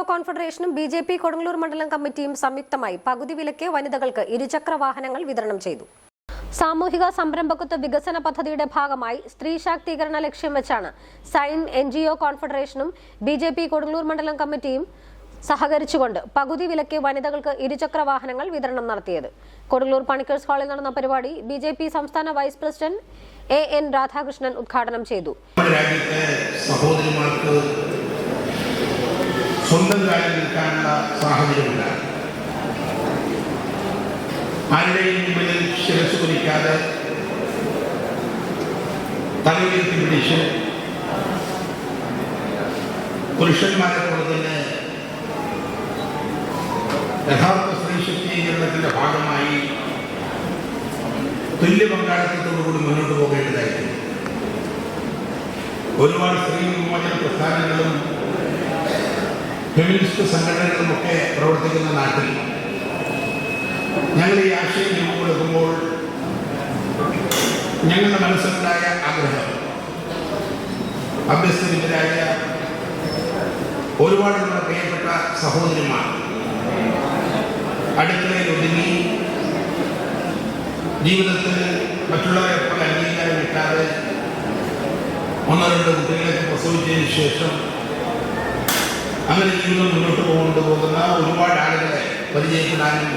O കോൺഫെഡറേഷനും B J P Kodungallur മണ്ഡലം കമ്മിറ്റിയും സംയുക്തമായി പകുതി വിലയ്ക്ക് വനിതകൾക്ക് ഇരുചക്ര വാഹനങ്ങൾ വിതരണം ചെയ്തു. സാമൂഹിക സംരംഭകത്വ വികസന പദ്ധതിയുടെ ഭാഗമായി സ്ത്രീ ശാക്തീകരണ ലക്ഷ്യം വെച്ചാണ് സൈൻ എൻ ജി ഒ കോൺഫെഡറേഷനും ബി ജെ പി കൊടുങ്ങല്ലൂർ മണ്ഡലം കമ്മിറ്റിയും സഹകരിച്ചുകൊണ്ട് പകുതി വിലയ്ക്ക് വനിതകൾക്ക് ഇരുചക്ര വാഹനങ്ങൾ വിതരണം നടത്തിയത്. കൊടുങ്ങല്ലൂർ പണിക്കേഴ്സ് ഹാളിൽ നടന്ന പരിപാടി ബി ജെ പി സംസ്ഥാന vice president A N Radhakrishnan ഉദ്ഘാടനം ചെയ്തു. സ്വന്തം കാര്യം നിൽക്കാനുള്ള സാഹചര്യമില്ല. ആരുടെയും മുമ്പിൽ ശിരസ് കുലിക്കാതെ തലയുയർത്തി പിടിച്ച് പുരുഷന്മാരെ പോലെ തന്നെ യഥാർത്ഥ സ്ത്രീ ശക്തീകരണത്തിന്റെ ഭാഗമായി തുല്യ പങ്കാളിത്തത്തോടുകൂടി മുന്നോട്ട് പോകേണ്ടതായിരുന്നു ഒരുപാട് സ്ത്രീ വിമോചന പ്രസ്ഥാനങ്ങളും ഫെമിനിസ്റ്റ് സംഘടനകളുമൊക്കെ പ്രവർത്തിക്കുന്ന നാട്ടിൽ ഞങ്ങൾ ഈ ആശയം രൂപം കൊടുക്കുമ്പോൾ ഞങ്ങളുടെ മനസ്സിലുണ്ടായ ആഗ്രഹം അഭ്യസ്തവിദ്യരായ ഒരുപാട് നമ്മുടെ പ്രിയപ്പെട്ട സഹോദരിമാർ അടുക്കളയിൽ ഒതുങ്ങി ജീവിതത്തിൽ മറ്റുള്ളവരെ പോലെ അംഗീകാരം കിട്ടാതെ ഒന്നോ രണ്ടോ കുട്ടികളെ പ്രസവിച്ചതിന് ശേഷം അങ്ങനെ ജീവിതം മുന്നോട്ട് കൊണ്ടുപോകുന്ന ഒരുപാട് ആളുകളെ പരിചയപ്പെടാനും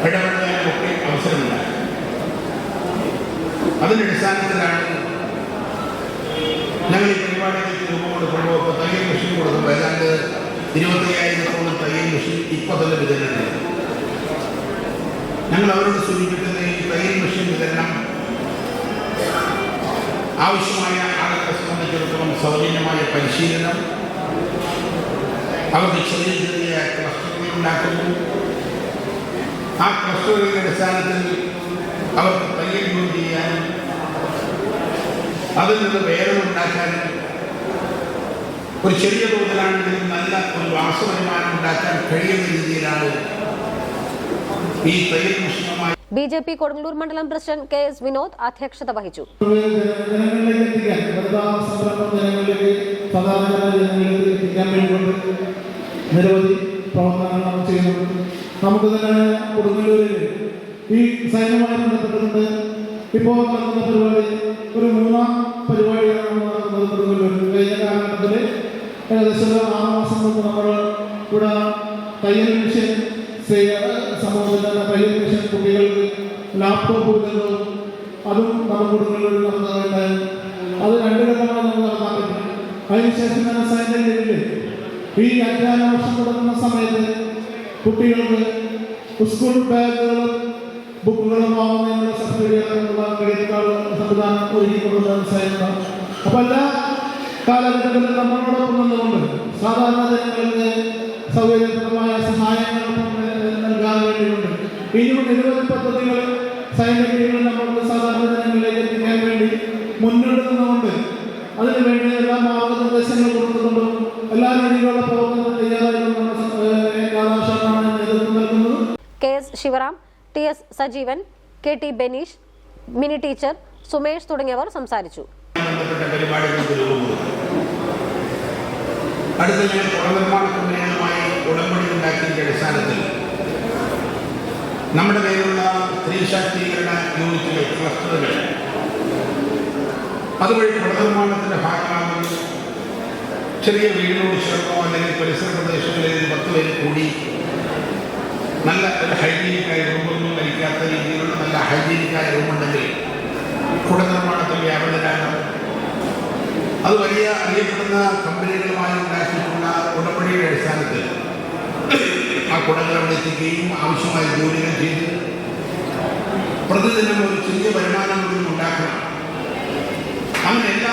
ഇടപെടാനും ഒക്കെ അവസരമുണ്ട്. അതിന്റെ അടിസ്ഥാനത്തിലാണ് ഞങ്ങൾ ഈ പരിപാടിയിലേക്ക് രൂപം കൊടുക്കുമ്പോൾ ഇപ്പോൾ തയ്യൽ മെഷീൻ കൊടുക്കുമ്പോൾ ഏതാണ്ട് ഇരുപത്തയ്യായിരത്തോളം തയ്യൽ മെഷീൻ ഇപ്പോൾ തന്നെ വിതരണം ഞങ്ങൾ അവരോട് സൂചിപ്പിക്കുന്ന ഈ തയ്യൽ മെഷീൻ വിതരണം ആവശ്യമായ ആളുകളെ സംബന്ധിച്ചിടത്തോളം സൗജന്യമായ പരിശീലനം അവർക്ക് ചെറിയ ചെറിയ ക്ലസ്റ്ററുകൾ ഉണ്ടാക്കുന്നു. ആ ക്ലസ്റ്ററുകളുടെ അടിസ്ഥാനത്തിൽ അവർക്ക് തയ്യൽ ചെയ്യാനും അതിൽ നിന്ന് വേറെ ഉണ്ടാക്കാനും ഒരു ചെറിയ തോതിലാണെങ്കിലും നല്ല ഒരു വാസവരുമാനം ഉണ്ടാക്കാൻ കഴിയുന്ന രീതിയിലാണ് ഈ തയ്യൽ മിശ്രമായി ബി ജെ പി കൊടുങ്ങല്ലൂർ മണ്ഡലം പ്രസിഡന്റ് കെ എസ് വിനോദ് അധ്യക്ഷത വഹിച്ചു. വനിതാ ജനങ്ങളിലേക്ക് എത്തിക്കാൻ വേണ്ടിക്കൊണ്ട് നിരവധി പ്രവർത്തനങ്ങൾ നമ്മൾ ചെയ്യുന്നുണ്ട്. നമുക്ക് തന്നെ കൊടുങ്ങല്ലൂരിൽ ഈ സൈന്യവുമായി ബന്ധപ്പെട്ടുകൊണ്ട് ഇപ്പോൾ നടക്കുന്ന പരിപാടി ഒരു മൂന്നാം പരിപാടിയാണ് നടക്കുന്നത് കൊടുങ്ങല്ലൂരിൽ. കഴിഞ്ഞ കാലഘട്ടത്തിൽ ഏകദേശം ആറ് മാസം മുമ്പ് നമ്മൾ ഇവിടെ തയ്യൽ മിഷൻ സമൂഹത്തിൽ തയ്യൽ മിഷൻ കുട്ടികൾക്ക് ലാപ്ടോപ്പ് വിതരണവും അതും നമ്മൾ കൊടുങ്ങല്ലൂരിൽ നടന്നതുണ്ടായിരുന്നു അത് രണ്ട് അതിനുശേഷം തന്നെ സൈനികരിൽ ഈ അധ്യയന വർഷം തുടങ്ങുന്ന സമയത്ത് കുട്ടികൾക്ക് സ്കൂൾ ബാഗുകളും ബുക്കുകളും വാങ്ങുന്നതിനുള്ള സബ്സിഡിയാണെന്നുള്ള ക്രെഡിറ്റ് കാർഡ് സംവിധാനം ഒരുക്കിക്കൊണ്ടുള്ള സൈന്യം അപ്പൊ എല്ലാ കാലഘട്ടത്തിലും നമ്മളോടൊപ്പം നിന്നുകൊണ്ട് സാധാരണ ജനങ്ങളുടെ സൗകര്യപ്രദമായ സഹായങ്ങൾ നൽകാൻ വേണ്ടിയുണ്ട്. ഇനിയും നിരവധി പദ്ധതികൾ സൈനികരികൾ നമ്മളുടെ സാധാരണ ജനങ്ങളിലേക്ക് എത്തിക്കാൻ വേണ്ടി മുന്നോട്ട് നിന്നുകൊണ്ട് എല്ലാ മാർഗനിർദ്ദേശങ്ങൾ കൊടുത്തുകൊണ്ടും എല്ലാ രീതിയിലുള്ള പ്രവർത്തനം തയ്യാറായിട്ടുള്ള നേതൃത്വം നൽകുന്നത്. K S Sivaram T S Sajeevan K T Benish Mini teacher Sumesh തുടങ്ങിയവർ സംസാരിച്ചു. അടുത്ത ഞാൻ പുനർനിർമ്മാണ സമ്മേളനമായി ഉടമ്പടി ഉണ്ടാക്കിയതിന്റെ അടിസ്ഥാനത്തിൽ നമ്മുടെ പേരുള്ള സ്ത്രീ ശാക്തീകരണ യൂണിറ്റുകൾ ക്ലസ്റ്ററുകൾ അതുവഴി പുനർനിർമ്മാണത്തിന്റെ ഭാഗമാകുന്ന ചെറിയ വീടിനോട് ചേർന്നോ അല്ലെങ്കിൽ പരിസര പ്രദേശങ്ങളിൽ പത്ത് പേര് കൂടി നല്ല ഒരു ഹൈജീനിക്കായ റൂമൊന്നും കഴിക്കാത്ത രീതിയിലുള്ള നല്ല ഹൈജീനിക്കായ റൂമുണ്ടെങ്കിൽ കുടനിർമ്മാണത്തിൽ വ്യാപകരാകാം അത് വലിയ അറിയപ്പെടുന്ന കമ്പനികളുമായി ഉണ്ടാക്കിയിട്ടുള്ള ഉടമ്പടിയുടെ അടിസ്ഥാനത്തിൽ ആ കുടങ്ങൾ അവിടെ എത്തിക്കുകയും ആവശ്യമായ ജോലികൾ ചെയ്ത്. പ്രതിദിനം ഒരു ചെറിയ വരുമാനം ഉണ്ടാക്കണം. അങ്ങനെ എല്ലാ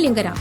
മല്യങ്കര